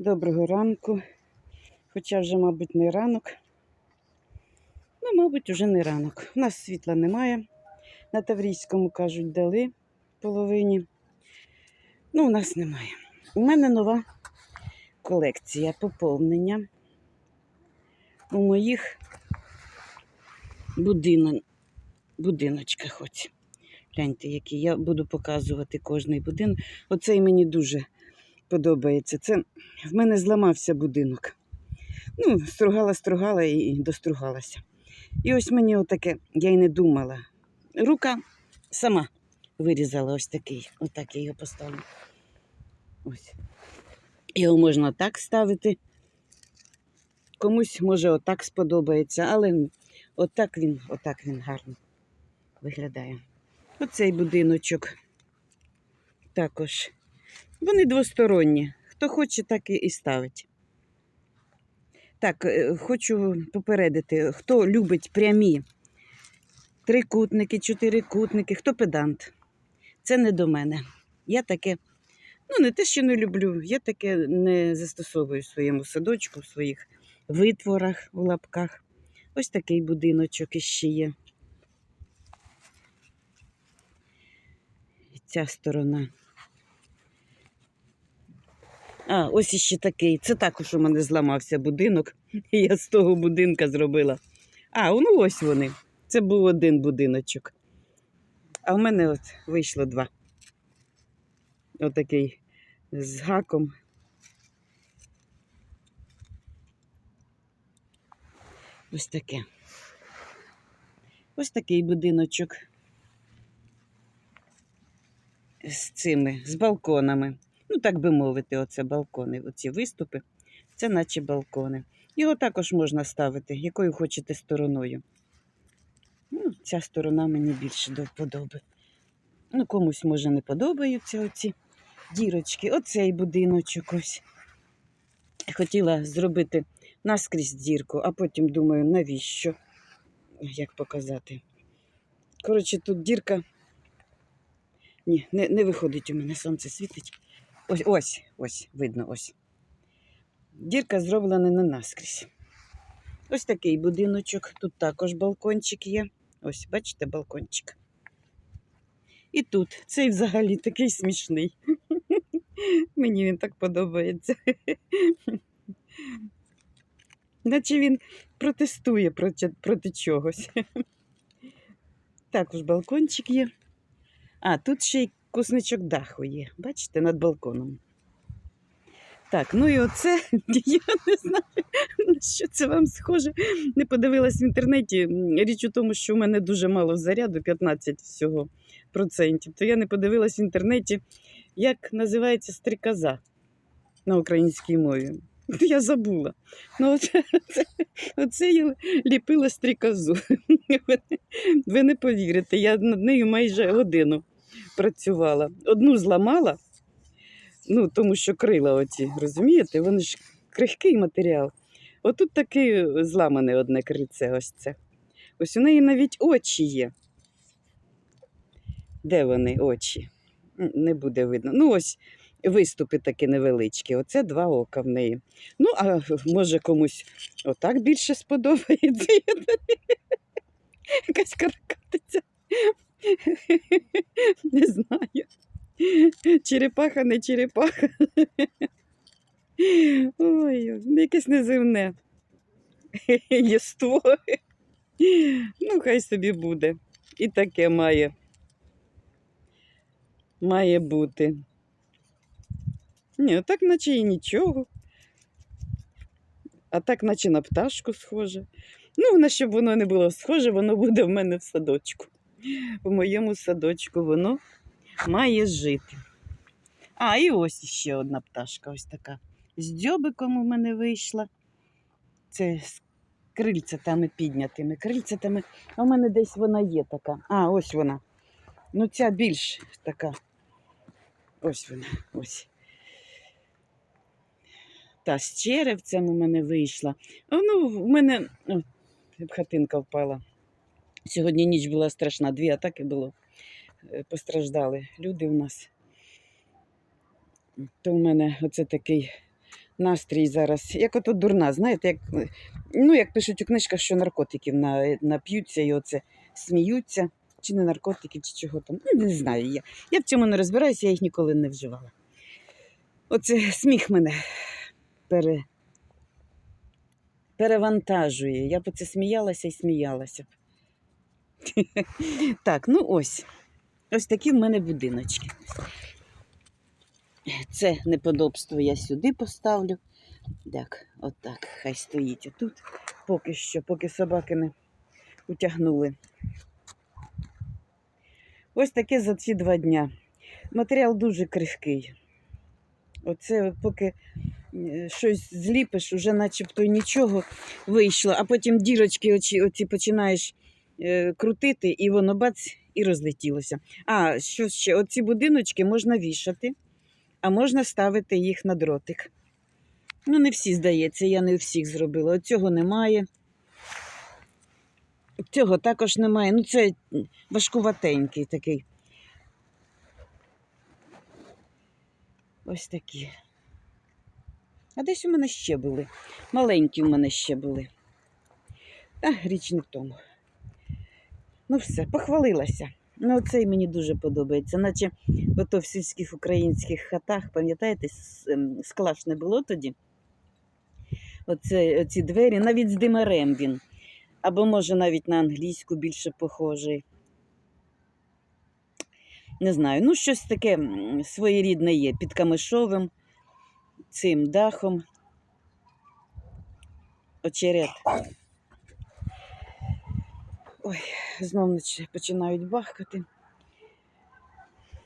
Доброго ранку. Хоча вже, мабуть, не ранок. Ну, мабуть, вже не ранок. У нас світла немає. На Таврійському, кажуть, дали половині. Ну, у нас немає. У мене нова колекція поповнення. У моїх будинок, будиночках. Хоч. Гляньте, які я буду показувати кожний будинок. Оцей мені дуже подобається. Це в мене зламався будинок. Ну, стругала, стругала і достругалася. І ось мені отаке, я й не думала. Рука сама вирізала ось такий. Отак я його поставлю. Ось. Його можна так ставити. Комусь може отак сподобається, але отак він, отак він гарно виглядає. Оцей будиночок також. Вони двосторонні. Хто хоче, так і- ставить. Так, е, хочу попередити, хто любить прямі трикутники, чотирикутники, хто педант. Це не до мене. Я таке, ну не те, що не люблю, я таке не застосовую в своєму садочку, в своїх витворах у лапках. Ось такий будиночок іще є. І ця сторона. А, ось іще такий. Це також у мене зламався будинок. І я з того будинка зробила. А, ну ось вони. Це був один будиночок. А в мене от вийшло два. Отакий з гаком. Ось таке. Ось такий будиночок. З цими, з балконами. Ну, так би мовити, оце балкони, оці виступи. Це наче балкони. Його також можна ставити, якою хочете стороною. Ну, ця сторона мені більше до вподоби. Ну, комусь, може, не подобаються оці дірочки. Оцей будиночок ось. Хотіла зробити наскрізь дірку, а потім думаю, навіщо? Як показати? Коротше, тут дірка. Ні, не, не виходить у мене, сонце світить. Ось, ось, ось, видно, ось. Дірка зроблена не наскрізь. Ось такий будиночок. Тут також балкончик є. Ось, бачите, балкончик. І тут цей взагалі такий смішний. Мені він так подобається. Наче він протестує проти, проти чогось. Також балкончик є. А, тут ще й кусничок даху є. Бачите, над балконом. Так, ну і оце, я не знаю, на що це вам схоже. Не подивилась в інтернеті. Річ у тому, що у мене дуже мало заряду, 15 всього процентів. То я не подивилась в інтернеті, як називається стрікоза на українській мові. Я забула. Ну, оце, оце, оце я ліпила стрікозу. Ви, ви не повірите, я над нею майже годину працювала. Одну зламала, ну, тому що крила оці, розумієте? Вони ж крихкий матеріал. Отут таке зламане одне крильце, ось це. Ось у неї навіть очі є. Де вони очі? Не буде видно. Ну, ось виступи такі невеличкі. Оце два ока в неї. Ну, а може комусь отак більше сподобається. Якась каракатиця. Не знаю. Черепаха, не черепаха. Ой, якесь неземне єство. Ну, хай собі буде. І таке має. Має бути. Ні, так наче і нічого. А так, наче на пташку схоже. Ну, на щоб воно не було схоже, воно буде в мене в садочку. В моєму садочку воно має жити. А, і ось ще одна пташка, ось така. З дзьобиком у мене вийшла. Це з крильцятами піднятими. Крильцятами. А в мене десь вона є така. А, ось вона. Ну, ця більш така. Ось вона. Ось. Та з черевцем у мене вийшла. Ну, в мене хатинка впала. Сьогодні ніч була страшна, дві атаки було. Е, Постраждали люди у нас. То в мене оце такий настрій зараз. Як ото дурна, знаєте, як, е, ну, як пишуть у книжках, що наркотиків на, нап'ються і оце сміються. Чи не наркотики, чи чого там. Ну, не знаю я. Я в цьому не розбираюся, я їх ніколи не вживала. Оце сміх мене пере... перевантажує. Я б оце сміялася і сміялася. Так, ну ось. Ось такі в мене будиночки. Це неподобство я сюди поставлю. Так, отак, хай стоїть отут. Поки що, поки собаки не утягнули. Ось таке за ці два дня. Матеріал дуже крихкий. Оце поки е, щось зліпиш, уже начебто нічого вийшло, а потім дірочки оці, оці починаєш крутити, і воно бац і розлетілося. А, що ще? Оці будиночки можна вішати, а можна ставити їх на дротик. Ну, не всі, здається, я не всіх зробила. От цього немає. Цього також немає. Ну, це важкуватенький такий. Ось такі. А десь у мене ще були. Маленькі у мене ще були. А, річ не в тому. Ну все, похвалилася. Ну, цей мені дуже подобається. Наче ото в сільських українських хатах, пам'ятаєте, ем, склаш не було тоді. Оце, оці двері, навіть з димарем він. Або, може, навіть на англійську більше похожий. Не знаю, ну щось таке своєрідне є під камишовим цим дахом. Очерет. Ой, знов починають бахкати.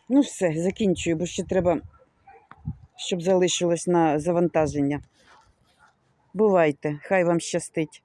Ну, все, закінчую, бо ще треба, щоб залишилось на завантаження. Бувайте, хай вам щастить.